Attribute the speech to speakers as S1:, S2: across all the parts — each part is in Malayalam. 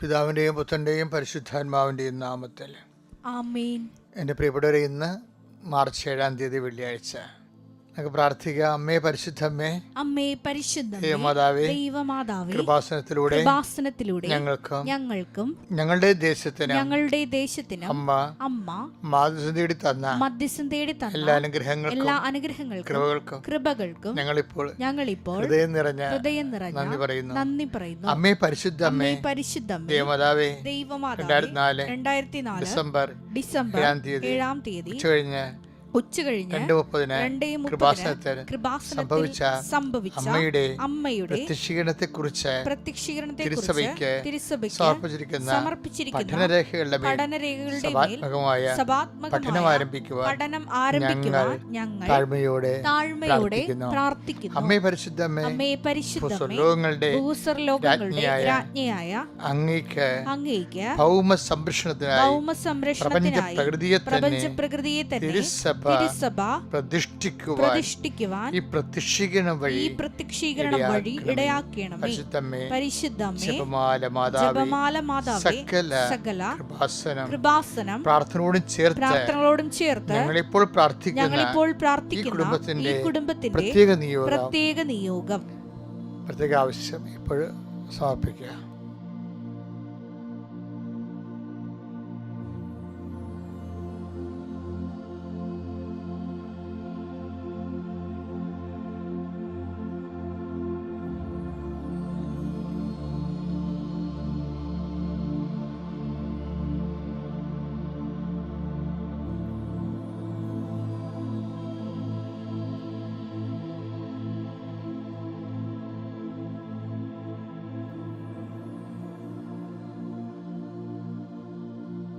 S1: പിതാവിന്റെയും പുത്രന്റെയും പരിശുദ്ധാത്മാവിന്റെയും നാമത്തിൽ. എന്റെ പ്രിയപ്പെട്ടവരെ ഇന്ന് മാർച്ച് ഏഴാം തീയതി വെള്ളിയാഴ്ച. പ്രാർത്ഥിക്കാം അമ്മേ പരിശുദ്ധമ്മേ
S2: അമ്മേ പരിശുദ്ധമേ
S1: ദേവമാതാവേ
S2: ദൈവമാതാവേ
S1: കൃപാസനത്തിലൂടെ
S2: കൃപാസനത്തിലൂടെ
S1: ഞങ്ങൾക്കും
S2: ഞങ്ങൾക്കും
S1: ഞങ്ങളുടെ ദേശത്തിന്
S2: ഞങ്ങളുടെ ദേശത്തിന്
S1: അമ്മ
S2: അമ്മ
S1: മാതൃ തേടി തന്ന
S2: മധ്യസ്ഥം തേടി
S1: എല്ലാ
S2: തന്ന
S1: അനുഗ്രഹങ്ങൾക്കും
S2: എല്ലാ അനുഗ്രഹങ്ങൾക്കും
S1: കൃപകൾക്കും
S2: കൃപകൾക്കും
S1: ഞങ്ങളിപ്പോൾ
S2: ഞങ്ങളിപ്പോൾ
S1: ഹൃദയം നിറഞ്ഞ
S2: ഹൃദയം നിറഞ്ഞ
S1: നന്ദി പറയുന്നു.
S2: നന്ദി പറയുന്നു.
S1: അമ്മേ പരിശുദ്ധ
S2: അമ്മേ പരിശുദ്ധ
S1: ദൈവമാതാവേ
S2: ദൈവമാതാവേ
S1: രണ്ടായിരത്തി നാല്
S2: രണ്ടായിരത്തി നാല്
S1: ഡിസംബർ
S2: ഡിസംബർ
S1: ഏഴാം തീയതി
S2: ഏഴാം തീയതി
S1: ഉച്ചകഴിഞ്ഞ്
S2: ഉച്ച കഴിഞ്ഞ്
S1: രണ്ട് മുപ്പതിന്
S2: രണ്ടേ മുപ്പതിന്
S1: സംഭവിച്ച അമ്മയുടെ
S2: അമ്മയുടെ
S1: പ്രത്യക്ഷീകരണത്തെ കുറിച്ച്
S2: പ്രത്യക്ഷീകരണത്തെ
S1: തിരുസഭയ്ക്ക്
S2: തിരുസഭയ്ക്ക്
S1: സമർപ്പിച്ചിരിക്കുന്ന
S2: സമർപ്പിച്ചിരിക്കുന്ന
S1: പഠനരേഖകളുടെ
S2: പഠനരേഖകളുടെ
S1: സഭാത്മകമായ പഠനം ആരംഭിക്കുക
S2: പഠനം ആരംഭിക്കുവാൻ ഞങ്ങൾ
S1: താഴ്മയോടെ
S2: താഴ്മയോടെ
S1: പ്രാർത്ഥിക്കുന്നു. അമ്മേ പരിശുദ്ധ
S2: അമ്മേ
S1: ഭൂസ്വർലോകങ്ങളുടെ
S2: ഭൂസ്വർലോകങ്ങളുടെ
S1: രാജ്ഞിയായ അങ്ങേക്ക്
S2: അങ്ങേക്ക്
S1: ഭൗമ സംരക്ഷണത്തിനായി
S2: ഭൗമ സംരക്ഷണത്തിനായി പ്രപഞ്ച പ്രകൃതിയെ തന്നെ
S1: തിരുസഭ
S2: തിരുസഭ
S1: പ്രതിഷ്ഠിക്കുവാൻ
S2: പ്രതിഷ്ഠിക്കുവാൻ
S1: ഈ പ്രത്യക്ഷീകരണം വഴി
S2: ഈ പ്രത്യക്ഷീകരണം വഴി
S1: ഇടയാക്കണമേ.
S2: ഇടയാക്കണമേ.
S1: പരിശുദ്ധമ്മേ
S2: പരിശുദ്ധമേ
S1: ജപമാല മാതാവേ
S2: ജപമാല മാതാവേ
S1: സകല
S2: സകല
S1: കൃപാസനം
S2: കൃപാസനം
S1: പ്രാർത്ഥനയോടും ചേർത്ത്
S2: പ്രാർത്ഥനകളോടും ചേർത്ത്
S1: ഞങ്ങളിപ്പോൾ പ്രാർത്ഥിക്കുന്ന
S2: ഞങ്ങളിപ്പോൾ
S1: ഈ
S2: പ്രാർത്ഥിക്കുന്ന
S1: കുടുംബത്തിന്റെ
S2: കുടുംബത്തിന്റെ
S1: പ്രത്യേക നിയോഗം.
S2: പ്രത്യേക നിയോഗം.
S1: പ്രത്യേക ആവശ്യം ഇപ്പോൾ സമർപ്പിക്കുക.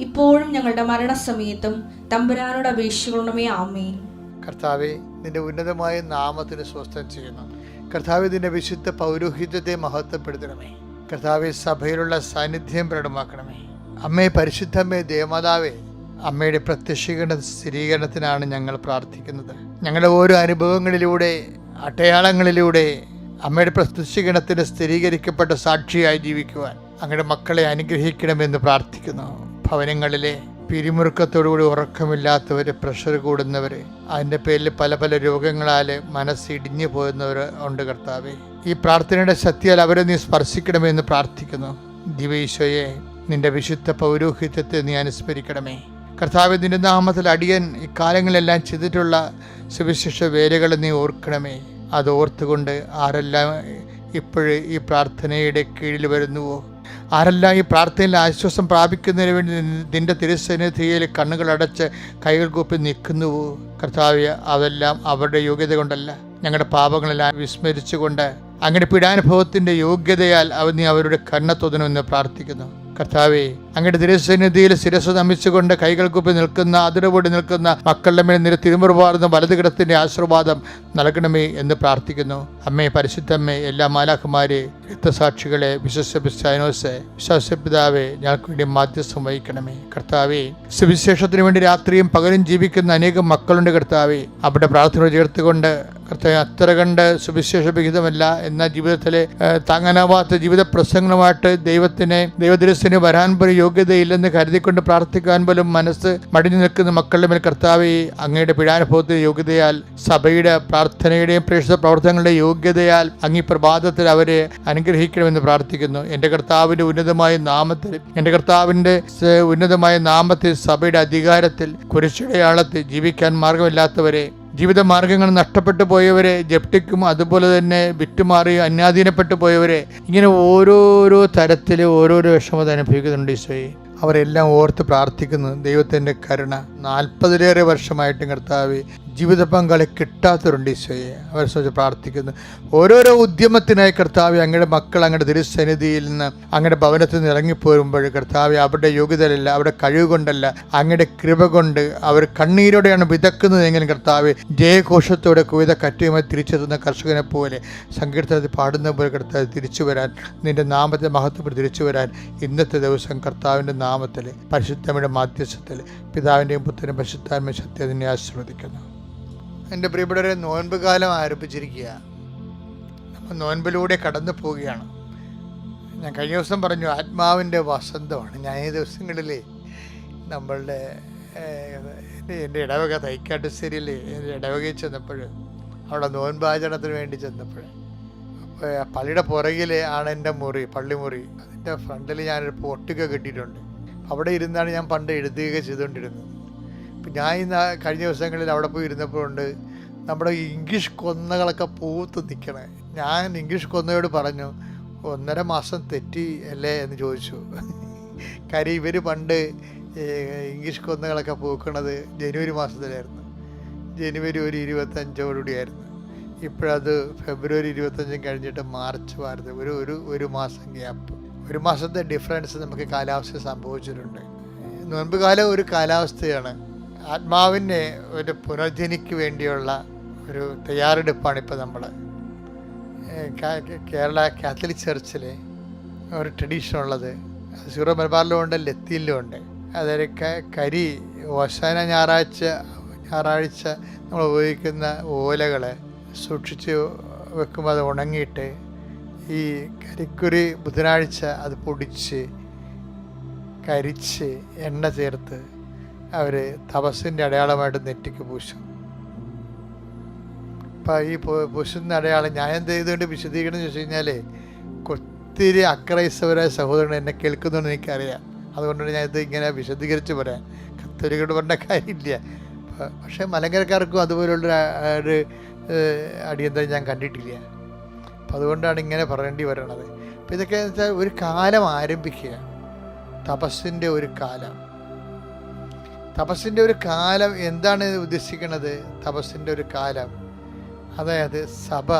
S2: ഇപ്പോഴും ഞങ്ങളുടെ മരണസമയത്തും തമ്പുരാനോട് അപേക്ഷിക്കണമേ ആമേ
S1: കർത്താവെ നിന്റെ ഉന്നതമായ നാമത്തിന് സ്വസ്ഥം ചെയ്യുന്നു. കർത്താവെ നിന്റെ വിശുദ്ധ പൗരോഹിത്യത്തെ മഹത്വപ്പെടുത്തണമേ. കർത്താവെ സഭയിലുള്ള സാന്നിധ്യം പ്രകടമാക്കണമേ. അമ്മേ പരിശുദ്ധമ്മേ ദേവമാതാവേ അമ്മയുടെ പ്രത്യക്ഷീകരണ സ്ഥിരീകരണത്തിനാണ് ഞങ്ങൾ പ്രാർത്ഥിക്കുന്നത്. ഞങ്ങളുടെ ഓരോ അനുഭവങ്ങളിലൂടെ അടയാളങ്ങളിലൂടെ അമ്മയുടെ പ്രത്യക്ഷീകരണത്തിന് സ്ഥിരീകരിക്കപ്പെട്ട സാക്ഷിയായി ജീവിക്കുവാൻ അങ്ങയുടെ മക്കളെ അനുഗ്രഹിക്കണമെന്ന് പ്രാർത്ഥിക്കുന്നു. ഭവനങ്ങളിലെ പിരിമുറുക്കത്തോടുകൂടി ഉറക്കമില്ലാത്തവർ പ്രഷർ കൂടുന്നവർ അതിന്റെ പേരിൽ പല പല രോഗങ്ങളാൽ മനസ്സിടിഞ്ഞു പോകുന്നവർ ഉണ്ട് കർത്താവെ. ഈ പ്രാർത്ഥനയുടെ ശക്തിയാൽ അവരെ നീ സ്പർശിക്കണമെന്ന് പ്രാർത്ഥിക്കുന്നു. ദിവീശോയെ നിന്റെ വിശുദ്ധ പൗരോഹിത്യത്തെ നീ അനുസ്മരിക്കണമേ. കർത്താവ് നിന്റെ നാമത്തിൽ അടിയൻ ഇക്കാലങ്ങളിലെല്ലാം കാലങ്ങളെല്ലാം ചെയ്തിട്ടുള്ള സുവിശേഷ വേലകൾ നീ ഓർക്കണമേ. അത് ഓർത്തുകൊണ്ട് ആരെല്ലാം ഇപ്പോഴ് ഈ പ്രാർത്ഥനയുടെ കീഴിൽ വരുന്നുവോ? ആരെല്ലാം ഈ പ്രാർത്ഥനയിൽ ആശ്വാസം പ്രാപിക്കുന്നതിന് വേണ്ടി നിന്റെ തിരുസന്നിധിയിൽ കണ്ണുകളടച്ച് കൈകൾ കൂപ്പി നിൽക്കുന്നുവോ കർത്താവ് അതെല്ലാം അവരുടെ യോഗ്യത കൊണ്ടല്ല. ഞങ്ങളുടെ പാപങ്ങളെല്ലാം വിസ്മരിച്ചുകൊണ്ട് അങ്ങയുടെ പീഡാനുഭവത്തിന്റെ യോഗ്യതയാൽ അവ നീ അവരുടെ കണ്ണത്തൊതനുമെന്ന് പ്രാർത്ഥിക്കുന്നു. കർത്താവെ അങ്ങയുടെ തിരുസന്നിധിയിൽ ശിരസ് നമിച്ചുകൊണ്ട് കൈകൾ കുപ്പി നിൽക്കുന്ന അതിരപൊടി നിൽക്കുന്ന മക്കളുടെ മേൽ നിര തിരുമുറുപാർന്ന വലതുകിടത്തിന്റെ ആശീർവാദം നൽകണമേ എന്ന് പ്രാർത്ഥിക്കുന്നു. അമ്മേ പരിശുദ്ധമ്മേ എല്ലാ മാലാഖുമാരെ രക്തസാക്ഷികളെ വിശ്വസിച്ചോസെ വിശ്വാസ പിതാവെ ഞങ്ങൾക്ക് വേണ്ടി മാധ്യസ്ഥം വഹിക്കണമേ. കർത്താവെ സുവിശേഷത്തിന് വേണ്ടി രാത്രിയും പകലും ജീവിക്കുന്ന അനേകം മക്കളുണ്ട് കർത്താവെ. അവിടെ പ്രാർത്ഥന ചേർത്തുകൊണ്ട് കർത്താവ് അത്ര കണ്ട് സുവിശേഷ വിഹിതമല്ല. എന്ന ജീവിതത്തിലെ താങ്ങാനാവാത്ത ജീവിത പ്രസംഗങ്ങളുമായിട്ട് ദൈവത്തിനെ ദൈവദിരസിന് വരാൻ പോലും യോഗ്യതയില്ലെന്ന് കരുതിക്കൊണ്ട് പ്രാർത്ഥിക്കാൻ പോലും മനസ്സ് മടിഞ്ഞു നിൽക്കുന്ന മക്കളുടെ മേൽ കർത്താവെ അങ്ങയുടെ പീഡാനുഭവത്തിന്റെ യോഗ്യതയാൽ സഭയുടെ പ്രാർത്ഥനയുടെയും പ്രേക്ഷിത പ്രവർത്തനങ്ങളുടെ യോഗ്യതയാൽ അങ്ങ് പ്രഭാതത്തിൽ അവരെ അനുഗ്രഹിക്കണമെന്ന് പ്രാർത്ഥിക്കുന്നു. എന്റെ കർത്താവിന്റെ ഉന്നതമായ നാമത്തിൽ എന്റെ കർത്താവിന്റെ ഉന്നതമായ നാമത്തിൽ സഭയുടെ അധികാരത്തിൽ കുരിശടയാളത്തിൽ ജീവിക്കാൻ മാർഗമില്ലാത്തവരെ ജീവിത മാർഗങ്ങൾ നഷ്ടപ്പെട്ടു പോയവരെ ജപ്തിക്കും അതുപോലെ തന്നെ വിറ്റുമാറി അന്യാധീനപ്പെട്ടു പോയവരെ ഇങ്ങനെ ഓരോരോ തരത്തിൽ ഓരോരോ വിഷമത അനുഭവിക്കുന്നുണ്ട് ഈശോയെ. അവരെല്ലാം ഓർത്ത് പ്രാർത്ഥിക്കുന്നു ദൈവത്തിന്റെ കരുണ നാൽപ്പതിലേറെ വർഷമായിട്ടും കർത്താവ് ജീവിത പങ്കാളി കിട്ടാത്തവരുണ്ട് ഈശോയെ. അവരെ സംബന്ധിച്ച് പ്രാർത്ഥിക്കുന്നു. ഓരോരോ ഉദ്യമത്തിനായി കർത്താവ് അങ്ങയുടെ മക്കൾ അങ്ങയുടെ തിരുസന്നിധിയിൽ നിന്ന് അങ്ങയുടെ ഭവനത്തിൽ നിന്ന് ഇറങ്ങിപ്പോരുമ്പോൾ കർത്താവ് അവരുടെ യോഗ്യതയല്ല അവരുടെ കഴിവ് കൊണ്ടല്ല അങ്ങയുടെ കൃപ കൊണ്ട് അവർ കണ്ണീരോടെയാണ് വിതക്കുന്നതെങ്കിലും കർത്താവ് ജയഘോഷത്തോടെ കുവിത കറ്റുമായി തിരിച്ചെത്തുന്ന കർഷകനെ പോലെ സങ്കീർത്തനത്തിൽ പാടുന്ന പോലെ കർത്താവ് തിരിച്ചു വരാൻ നിന്റെ നാമത്തെ മഹത്വപ്പെട്ട് തിരിച്ചു വരാൻ ഇന്നത്തെ ദിവസം കർത്താവിന്റെ നാമത്തിൽ പരിശുദ്ധമ്മയുടെ മാധ്യസ്ഥത്തിൽ പിതാവിന്റെയും പുത്രനും പരിശുദ്ധാത്മ ശക്തി അതിനെ ആശീർവദിക്കുന്നു. എന്റെ പ്രിയപ്പെട്ടവരെ നോൻപ് കാലം ആരംഭിച്ചിരിക്കുക. നമ്മൾ നോൻപിലൂടെ കടന്നു പോവുകയാണ്. ഞാൻ കഴിഞ്ഞ ദിവസം പറഞ്ഞു ആത്മാവിന്റെ വസന്തമാണ്. ഞാൻ ഈ ദിവസങ്ങളിൽ നമ്മളുടെ എന്റെ ഇടവക തൈക്കാട്ടുശ്ശേരിയിൽ ഇടവകയിൽ ചെന്നപ്പോൾ അവിടെ നോൻപാചരണത്തിന് വേണ്ടി ചെന്നപ്പോൾ പള്ളിയുടെ പുറകിൽ ആണ് എന്റെ മുറി പള്ളിമുറി. അതിന്റെ ഫ്രണ്ടിൽ ഞാനൊരു പൊട്ടുക കെട്ടിയിട്ടുണ്ട്. അവിടെ ഇരുന്നാണ് ഞാൻ പണ്ട് എഴുതുകയൊക്കെ ചെയ്തുകൊണ്ടിരുന്നത്. ഞാൻ ഇന്ന് കഴിഞ്ഞ ദിവസങ്ങളിൽ അവിടെ പോയി ഇരുന്നപ്പോഴുണ്ട് നമ്മുടെ ഇംഗ്ലീഷ് കൊന്നകളൊക്കെ പൂത്ത് നിൽക്കണേ ഞാൻ ഇംഗ്ലീഷ് കൊന്നയോട് പറഞ്ഞു ഒന്നര മാസം തെറ്റി അല്ലേ? എന്ന് ചോദിച്ചു. കാര്യം ഇവർ പണ്ട് ഇംഗ്ലീഷ് കൊന്നകളൊക്കെ പൂക്കണത് ജനുവരി മാസത്തിലായിരുന്നു. ജനുവരി ഒരു ഇരുപത്തഞ്ചോടുകൂടിയായിരുന്നു. ഇപ്പോഴത് ഫെബ്രുവരി ഇരുപത്തഞ്ചും കഴിഞ്ഞിട്ട് മാർച്ച് വാർത്ത ഒരു ഒരു ഒരു മാസം ഗ്യാപ്പ്. ഒരു മാസത്തെ ഡിഫറൻസ് നമുക്ക് കാലാവസ്ഥ സംഭവിച്ചിട്ടുണ്ട്. നോൻപ് കാലം ഒരു കാലാവസ്ഥയാണ്. ആത്മാവിന്റെ ഒരു പുനർജനിക്ക് വേണ്ടിയുള്ള ഒരു തയ്യാറെടുപ്പാണ് ഇപ്പോൾ നമ്മൾ. കേരള കാത്തലിക് ചർച്ചിൽ ഒരു ട്രഡീഷൻ ഉള്ളത്. സീറോ മലബാറിലും ഉണ്ട് ലത്തിയിലും ഉണ്ട്. അതൊരു കരി ഓശാന ഞായറാഴ്ച ഞായറാഴ്ച നമ്മൾ ഉപയോഗിക്കുന്ന ഓലകൾ സൂക്ഷിച്ച് വെക്കുമ്പോൾ അത് ഉണങ്ങിയിട്ട് ഈ കരിക്കുരി ബുധനാഴ്ച അത് പൊടിച്ച് കരിച്ച് എണ്ണ ചേർത്ത് അവർ തപസ്സിന്റെ അടയാളമായിട്ട് നെറ്റിക്ക് പൂശും. അപ്പം ഈ പൂശുന്ന അടയാളം ഞാൻ എന്ത് ചെയ്തുകൊണ്ട് വിശദീകരണം ചോദിച്ചു കഴിഞ്ഞാൽ ഒത്തിരി അക്രൈസ്തവരായ സഹോദരൻ എന്നെ കേൾക്കുന്നുണ്ട് എനിക്കറിയാം. അതുകൊണ്ടാണ് ഞാൻ ഇത് ഇങ്ങനെ വിശദീകരിച്ച് പറയാം കത്തോലിക്കോട് പറഞ്ഞ കാര്യമില്ല. പക്ഷേ മലങ്കരക്കാർക്കും അതുപോലുള്ള ഒരു അടിയന്തരം ഞാൻ കണ്ടിട്ടില്ല. അപ്പം അതുകൊണ്ടാണ് ഇങ്ങനെ പറയേണ്ടി വരണത്. അപ്പം ഇതൊക്കെ വെച്ചാൽ ഒരു കാലം ആരംഭിക്കുക. തപസ്സിന്റെ ഒരു കാലം. തപസ്സിന്റെ ഒരു കാലം എന്താണ് ഉദ്ദേശിക്കുന്നത്? തപസ്സിന്റെ ഒരു കാലം. അതായത് സഭ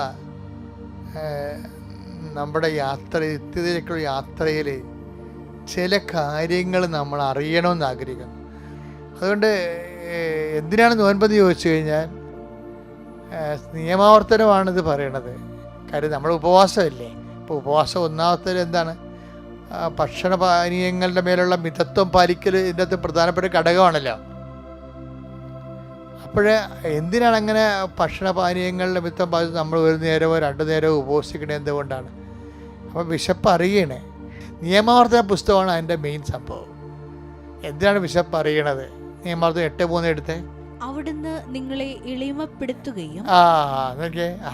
S1: നമ്മുടെ യാത്ര നിത്യതയിലേക്കുള്ള യാത്രയിൽ ചില കാര്യങ്ങൾ നമ്മൾ അറിയണമെന്ന് ആഗ്രഹിക്കുന്നു. അതുകൊണ്ട് എന്തിനാണ് നോൻപത് ചോദിച്ചു കഴിഞ്ഞാൽ നിയമാവർത്തനമാണിത് പറയണത്. കാര്യം നമ്മൾ ഉപവാസമല്ലേ? ഇപ്പോൾ ഉപവാസം ഒന്നാമത്തേൽ എന്താണ്? ആ, ഭക്ഷണ പാനീയങ്ങളുടെ മേലുള്ള മിതത്വം പാലിക്കൽ ഇതിന്റെ അകത്ത് പ്രധാനപ്പെട്ട ഘടകമാണല്ലോ. അപ്പോൾ എന്തിനാണ് അങ്ങനെ ഭക്ഷണ പാനീയങ്ങളുടെ മിത്തം പാലിച്ച് നമ്മൾ ഒരു നേരമോ രണ്ട് നേരമോ ഉപവസിക്കണേ എന്തുകൊണ്ടാണ്? അപ്പോൾ വിശപ്പ് അറിയണേ. നിയമാവർത്തന പുസ്തകമാണ് അതിന്റെ മെയിൻ സംഭവം. എന്തിനാണ് വിശപ്പ് അറിയണത്? നിയമാർത്ഥം എട്ട് മൂന്ന് എടുത്തേ.
S3: അവിടുന്ന് നിങ്ങളെ എളിമപ്പെടുത്തുകയും
S1: ആ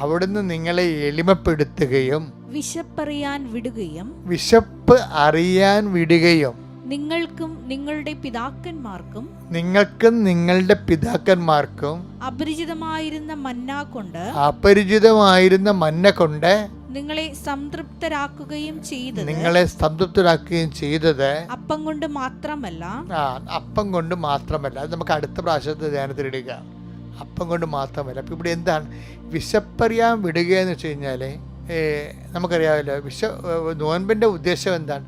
S1: അവിടുന്ന് നിങ്ങളെ എളിമപ്പെടുത്തുകയും
S3: വിശപ്പറിയാൻ വിടുകയും
S1: വിശപ്പ് അറിയാൻ വിടുകയും
S3: നിങ്ങൾക്കും നിങ്ങളുടെ പിതാക്കന്മാർക്കും
S1: നിങ്ങൾക്കും നിങ്ങളുടെ പിതാക്കന്മാർക്കും
S3: അപരിചിതമായിരുന്ന മന്ന കൊണ്ട്
S1: അപരിചിതമായിരുന്ന മന്ന കൊണ്ട്
S3: നിങ്ങളെ സംതൃപ്തരാക്കുകയും ചെയ്തത്
S1: നിങ്ങളെ സംതൃപ്തരാക്കുകയും ചെയ്തത്
S3: അപ്പം കൊണ്ട് മാത്രമല്ല
S1: ആ അപ്പം കൊണ്ട് മാത്രമല്ല. അത് നമുക്ക് അടുത്ത പ്രാവശ്യത്തെ ധ്യാനത്തിലിടുക അപ്പം കൊണ്ട് മാത്രമല്ല. അപ്പം ഇവിടെ എന്താണ്? വിശപ്പറിയാൻ വിടുക എന്ന് വെച്ച് കഴിഞ്ഞാൽ നമുക്കറിയാമല്ലോ വിശ നോൻപിന്റെ ഉദ്ദേശം എന്താണ്?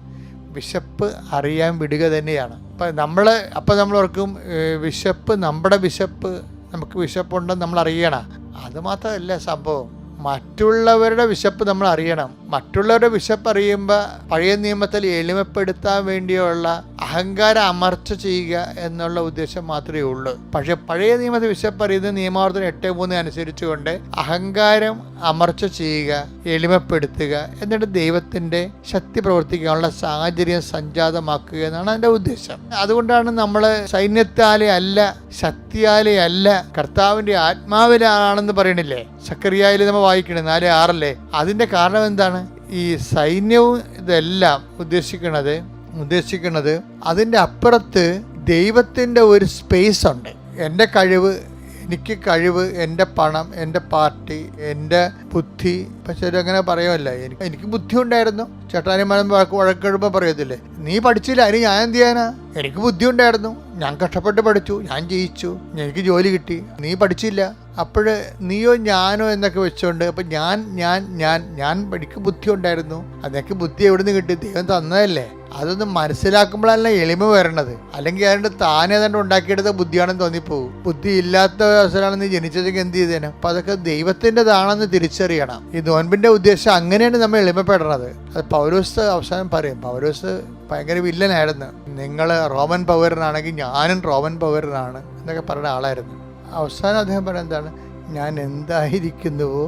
S1: വിശപ്പ് അറിയാൻ വിടുക തന്നെയാണ്. അപ്പം നമ്മൾ അപ്പം നമ്മൾ ഓർക്കും വിശപ്പ് നമ്മുടെ വിശപ്പ് നമുക്ക് വിശപ്പുണ്ടെന്ന് നമ്മൾ അറിയണം. അത് മാത്രമല്ല സംഭവം. മറ്റുള്ളവരുടെ വിശപ്പ് നമ്മൾ അറിയണം. മറ്റുള്ളവരുടെ വിശപ്പ് അറിയുമ്പോൾ പഴയ നിയമത്തിൽ എളിമപ്പെടുത്താൻ വേണ്ടിയുള്ള അഹങ്കാരം അമർച്ച ചെയ്യുക എന്നുള്ള ഉദ്ദേശം മാത്രമേ ഉള്ളൂ. പക്ഷെ പഴയ നിയമത്തിൽ വിശപ്പ് അറിയുന്ന നിയമാവർത്തനം എട്ട് മൂന്ന് അനുസരിച്ചുകൊണ്ട് അഹങ്കാരം അമർച്ച ചെയ്യുക എളിമപ്പെടുത്തുക എന്നിട്ട് ദൈവത്തിന്റെ ശക്തി പ്രവർത്തിക്കാനുള്ള സാഹചര്യം സംജാതമാക്കുക എന്നാണ് അതിന്റെ ഉദ്ദേശം. അതുകൊണ്ടാണ് നമ്മൾ സൈന്യത്താലെ അല്ല ശക്തിയാലെ അല്ല കർത്താവിന്റെ ആത്മാവിലാണെന്ന് പറയണില്ലേ? സക്കറിയായിൽ നമ്മൾ വായിക്കണേ നാല് ആറല്ലേ? അതിന്റെ കാരണം എന്താണ്? ഈ സൈന്യവും ഇതെല്ലാം ഉദ്ദേശിക്കുന്നത് ഉദ്ദേശിക്കുന്നത് അതിന്റെ അപ്പുറത്ത് ദൈവത്തിന്റെ ഒരു സ്പേസ് ഉണ്ട്. എന്റെ കഴിവ് എനിക്ക് കഴിവ് എന്റെ പണം എന്റെ പാർട്ടി എന്റെ ബുദ്ധി. പക്ഷെ അങ്ങനെ പറയുമല്ല എനിക്ക് എനിക്ക് ബുദ്ധി ഉണ്ടായിരുന്നു. ചേട്ടാനിമാരും വഴക്ക് വഴക്കെടുമ്പോൾ പറയത്തില്ലേ? നീ പഠിച്ചില്ല അതിന് ഞാൻ എന്ത് ചെയ്യാനാ? എനിക്ക് ബുദ്ധി ഉണ്ടായിരുന്നു. ഞാൻ കഷ്ടപ്പെട്ട് പഠിച്ചു ഞാൻ ജയിച്ചു. എനിക്ക് ജോലി കിട്ടി. നീ പഠിച്ചില്ല. അപ്പോൾ നീയോ ഞാനോ എന്നൊക്കെ വെച്ചുകൊണ്ട് അപ്പം ഞാൻ ഞാൻ ഞാൻ ഞാൻ എനിക്ക് ബുദ്ധി ഉണ്ടായിരുന്നു. അതൊക്കെ ബുദ്ധി എവിടെ നിന്ന് കിട്ടി? ദൈവം തന്നതല്ലേ? അതൊന്ന് മനസ്സിലാക്കുമ്പോഴല്ല എളിമ വരണത്. അല്ലെങ്കിൽ അതിന്റെ താനെ തന്നെ ഉണ്ടാക്കിയെടുത്ത ബുദ്ധിയാണെന്ന് തോന്നിപ്പോകും ബുദ്ധി ഇല്ലാത്ത അവസരമാണ് നീ ജനിച്ചതെങ്കിൽ എന്ത് ചെയ്തേനെ? അപ്പം അതൊക്കെ ദൈവത്തിന്റെതാണെന്ന് തിരിച്ചറിയണം. ഈ നോൻപിന്റെ ഉദ്ദേശം അങ്ങനെയാണ് നമ്മൾ എളിമപ്പെടണത്. അത് പൗരോസ് അവസാനം പറയും. പൗരോസ് ഭയങ്കര വില്ലനായിരുന്നു. നിങ്ങൾ റോമൻ പൗരനാണെങ്കിൽ ഞാനും റോമൻ പൗരനാണ് എന്നൊക്കെ പറയുന്ന ആളായിരുന്നു. അവസാനം അദ്ദേഹം പറയുന്നത് എന്താണ്? ഞാൻ എന്തായിരിക്കുന്നുവോ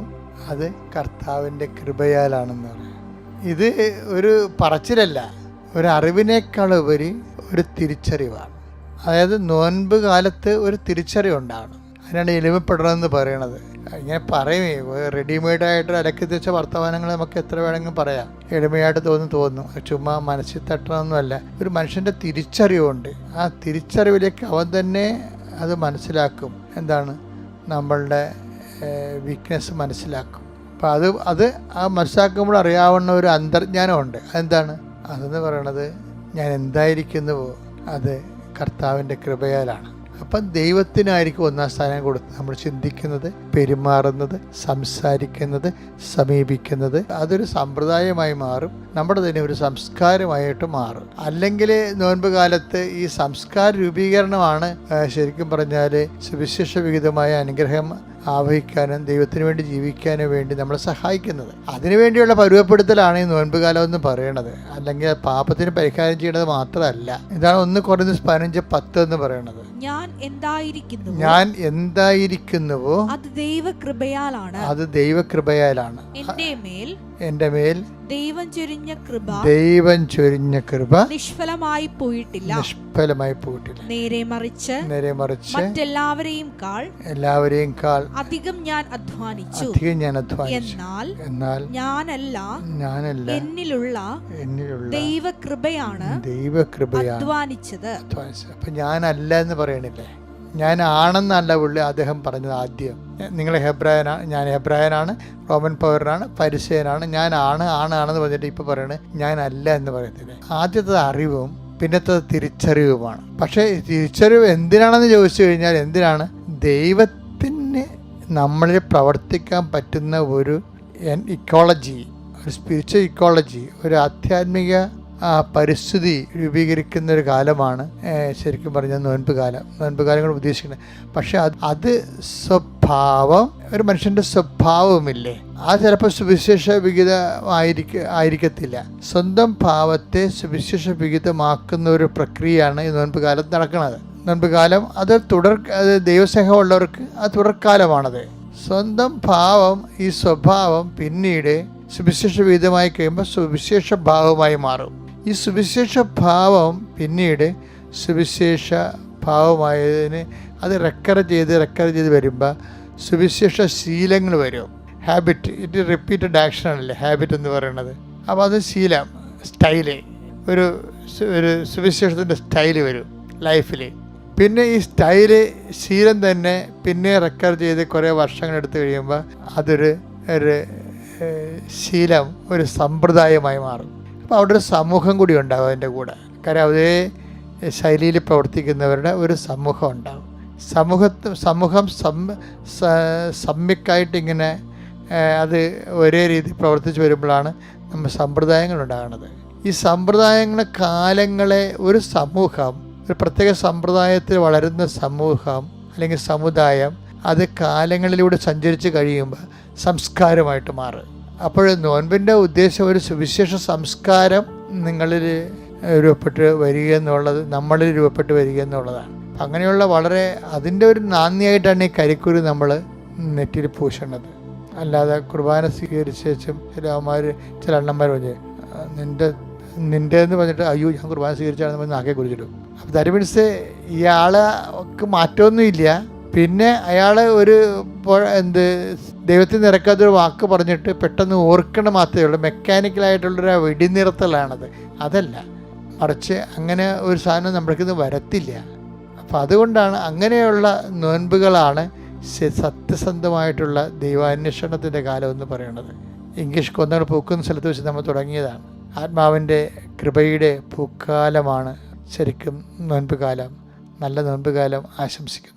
S1: അത് കർത്താവിന്റെ കൃപയാലാണെന്ന് പറയും ഇത് ഒരു പറച്ചിലല്ല. ഒരു അറിവിനേക്കാൾ ഉപരി ഒരു തിരിച്ചറിവാണ്. അതായത് നോൻപ് കാലത്ത് ഒരു തിരിച്ചറിവുണ്ടാവണം. അതിനാണ് എളിമപ്പെടണമെന്ന് പറയണത്. ഇങ്ങനെ പറയുമേ റെഡിമെയ്ഡായിട്ട് അലക്കി തിരിച്ച വർത്തമാനങ്ങൾ നമുക്ക് എത്ര വേണമെങ്കിലും പറയാം. എളിമയായിട്ട് തോന്നുന്നു തോന്നുന്നു. ചുമ്മാ മനസ്സിൽ തട്ടണമെന്നല്ല. ഒരു മനുഷ്യന്റെ തിരിച്ചറിവുണ്ട്. ആ തിരിച്ചറിവിലേക്ക് അവൻ തന്നെ അത് മനസ്സിലാക്കും. എന്താണ്? നമ്മളുടെ വീക്ക്നെസ് മനസ്സിലാക്കും. അപ്പം അത് അത് ആ മനസ്സിലാക്കുമ്പോൾ അറിയാവുന്ന ഒരു അന്തർജ്ഞാനമുണ്ട്. അതെന്താണ്? അതെന്ന് പറയണത് ഞാൻ എന്തായിരിക്കുന്നുവോ അത് കർത്താവിന്റെ കൃപയാലാണ്. അപ്പം ദൈവത്തിനായിരിക്കും ഒന്നാം സ്ഥാനം കൊടുത്ത് നമ്മൾ ചിന്തിക്കുന്നത് പെരുമാറുന്നത് സംസാരിക്കുന്നത് സമീപിക്കുന്നത്. അതൊരു സമ്പ്രദായമായി മാറും. നമ്മുടെ തന്നെ ഒരു സംസ്കാരമായിട്ട് മാറും. അല്ലെങ്കിൽ നോൻപ് കാലത്ത് ഈ സംസ്കാര രൂപീകരണമാണ് ശരിക്കും പറഞ്ഞാൽ സുവിശേഷ വിഹിതമായ അനുഗ്രഹം ആവഹിക്കാനും ദൈവത്തിന് വേണ്ടി ജീവിക്കാനും വേണ്ടി നമ്മളെ സഹായിക്കുന്നത്. അതിനുവേണ്ടിയുള്ള പരുവപ്പെടുത്തലാണ് ഈ നോൻപ് കാലം എന്ന് പറയണത്. അല്ലെങ്കിൽ പാപത്തിന് പരിഹാരം ചെയ്യണത് മാത്രമല്ല. ഇതാണ് ഒന്ന് കുറഞ്ഞ പതിനഞ്ച് പത്ത് എന്ന് പറയണത്.
S3: ഞാൻ എന്തായിരിക്കുന്നു
S1: ഞാൻ എന്തായിരിക്കുന്നുവോ?
S3: അത് ദൈവകൃപയാലാണ്.
S1: അത് ദൈവകൃപയാലാണ്.
S3: എന്റെ മേൽ
S1: എന്റെ മേൽ
S3: ദൈവം ചൊരിഞ്ഞ കൃപ
S1: ദൈവം ചൊരിഞ്ഞ കൃപ
S3: നിഷ്ഫലമായി പോയിട്ടില്ല.
S1: നിഷ്ഫലമായി പോയിട്ടില്ല.
S3: നേരെ മറിച്ച്
S1: നേരെ മറിച്ച്
S3: മറ്റെല്ലാവരെയും കാൾ
S1: എല്ലാവരെയും കാൾ
S3: അധികം ഞാൻ അധ്വാനിച്ചു.
S1: അധികം ഞാൻ അധ്വാനിച്ചു.
S3: എന്നാൽ
S1: എന്നാൽ
S3: ഞാനല്ല
S1: ഞാനല്ല
S3: എന്നിലുള്ള
S1: എന്നിലുള്ള
S3: ദൈവകൃപയാണ്
S1: ദൈവകൃപയാണ്
S3: അധ്വാനിച്ചത്.
S1: അധ്വാനിച്ചത്. അപ്പൊ ഞാനല്ല എന്ന് പറയണില്ലേ? ഞാൻ ആണെന്നല്ല പുള്ളി അദ്ദേഹം പറഞ്ഞത് ആദ്യം. നിങ്ങൾ ഹെബ്രായനാണ് ഞാൻ ഹെബ്രായനാണ് റോമൻ പൗരനാണ് പരിശയനാണ് ഞാൻ ആണ് ആണ് ആണെന്ന് പറഞ്ഞിട്ട് ഇപ്പോൾ ഞാൻ അല്ല എന്ന് പറയത്തില്ല ആദ്യത്തെ അറിവും പിന്നത്തെ തിരിച്ചറിവുമാണ്. പക്ഷേ തിരിച്ചറിവ് എന്തിനാണെന്ന് ചോദിച്ചു കഴിഞ്ഞാൽ എന്തിനാണ്? ദൈവത്തിന് നമ്മളിൽ പ്രവർത്തിക്കാൻ പറ്റുന്ന ഒരു ഇക്കോളജി ഒരു സ്പിരിച്വൽ ഇക്കോളജി ഒരു ആധ്യാത്മിക ആ, പരിസ്ഥിതി രൂപീകരിക്കുന്ന ഒരു കാലമാണ് ശരിക്കും പറഞ്ഞാൽ നോൻപ് കാലം. നോൻപ് കാലങ്ങൾ ഉദ്ദേശിക്കുന്നത്. പക്ഷെ അത് അത് സ്വഭാവം ഒരു മനുഷ്യന്റെ സ്വഭാവമില്ലേ ആ ചിലപ്പോൾ സുവിശേഷ വിഹിതമായിരിക്ക ആയിരിക്കത്തില്ല. സ്വന്തം ഭാവത്തെ സുവിശേഷ വിഹിതമാക്കുന്ന ഒരു പ്രക്രിയയാണ് ഈ നോൻപ് കാലത്ത് നടക്കുന്നത്. നോൻപ് കാലം അത് തുടർ അത് ദൈവസ്നേഹമുള്ളവർക്ക് അത് തുടർക്കാലമാണത്. സ്വന്തം ഭാവം ഈ സ്വഭാവം പിന്നീട് സുവിശേഷ വിഹിതമായി കഴിയുമ്പോൾ സുവിശേഷ ഭാവമായി മാറും. ഈ സുവിശേഷ ഭാവം പിന്നീട് സുവിശേഷ ഭാവമായതിന് അത് റെക്കർ ചെയ്ത് റെക്കർ ചെയ്ത് വരുമ്പോൾ സുവിശേഷ ശീലങ്ങൾ വരും. ഹാബിറ്റ് ഇറ്റ് റിപ്പീറ്റഡ് ആക്ഷൻ ആണല്ലേ ഹാബിറ്റ് എന്ന് പറയുന്നത്. അപ്പോൾ അത് ശീലം സ്റ്റൈൽ ഒരു ഒരു സുവിശേഷത്തിന്റെ സ്റ്റൈൽ വരും ലൈഫിൽ പിന്നെ ഈ സ്റ്റൈൽ ശീലം തന്നെ പിന്നെ റെക്കർ ചെയ്ത് കുറേ വർഷങ്ങൾ എടുത്തു കഴിയുമ്പോൾ അതൊരു ഒരു ശീലം ഒരു സമ്പ്രദായമായി മാറും. അപ്പോൾ അവിടെ ഒരു സമൂഹം കൂടി ഉണ്ടാകും അതിന്റെ കൂടെ. കാരണം അതേ ശൈലിയിൽ പ്രവർത്തിക്കുന്നവരുടെ ഒരു സമൂഹം ഉണ്ടാകും സമൂഹത്ത് സമൂഹം സം സ- ഇങ്ങനെ അത് ഒരേ രീതി പ്രവർത്തിച്ചു വരുമ്പോഴാണ് നമ്മൾ സമ്പ്രദായങ്ങൾ ഉണ്ടാകുന്നത്. ഈ സമ്പ്രദായങ്ങളെ കാലങ്ങളെ ഒരു സമൂഹം ഒരു പ്രത്യേക സമ്പ്രദായത്തിൽ വളരുന്ന സമൂഹം അല്ലെങ്കിൽ സമുദായം അത് കാലങ്ങളിലൂടെ സഞ്ചരിച്ച് കഴിയുമ്പോൾ സംസ്കാരമായിട്ട് മാറും. അപ്പോൾ നോൻപിന്റെ ഉദ്ദേശം ഒരു സുവിശേഷ സംസ്കാരം നിങ്ങളിൽ രൂപപ്പെട്ട് വരിക എന്നുള്ളത് നമ്മളിൽ രൂപപ്പെട്ട് വരിക എന്നുള്ളതാണ്. അങ്ങനെയുള്ള വളരെ അതിന്റെ ഒരു നാന്ദിയായിട്ടാണ് ഈ കരിക്കുരു നമ്മൾ നെറ്റിയിൽ പൂശേണ്ടത് അല്ലാതെ കുർബാന സ്വീകരിച്ച ചില അമ്മമാർ ചില അണ്ണന്മാർ പറഞ്ഞ് "ആ, നിന്റെ നിന്റെ എന്ന് പറഞ്ഞിട്ട് അയ്യോ ഞാൻ കുർബാന സ്വീകരിച്ചാണെന്ന് പറഞ്ഞ് നാക്കെ കുറിച്ചിടും. അപ്പം ദാറ്റ് മീൻസ് ഇയാൾക്ക് മാറ്റമൊന്നുമില്ല. പിന്നെ അയാൾ ഒരു എന്ത് ദൈവത്തിൽ നിരക്കാത്തൊരു വാക്ക് പറഞ്ഞിട്ട് പെട്ടെന്ന് ഓർക്കണം മാത്രമേ ഉള്ളൂ. മെക്കാനിക്കലായിട്ടുള്ളൊരു വെടിനിർത്തലാണത്. അതല്ല. മറിച്ച് അങ്ങനെ ഒരു സാധനം നമ്മൾക്കിന്ന് വരത്തില്ല. അപ്പം അതുകൊണ്ടാണ് അങ്ങനെയുള്ള നോൻപുകളാണ് സത്യസന്ധമായിട്ടുള്ള ദൈവാന്വേഷണത്തിന്റെ കാലം എന്ന് പറയുന്നത്. ഇംഗ്ലീഷ് കൊന്നകൾ പൂക്കുന്ന സ്ഥലത്ത് വെച്ച് നമ്മൾ തുടങ്ങിയതാണ്. ആത്മാവിന്റെ കൃപയുടെ പൂക്കാലമാണ് ശരിക്കും നോൻപ് കാലം നല്ല നോൻപ് കാലം ആശംസിക്കുന്നു.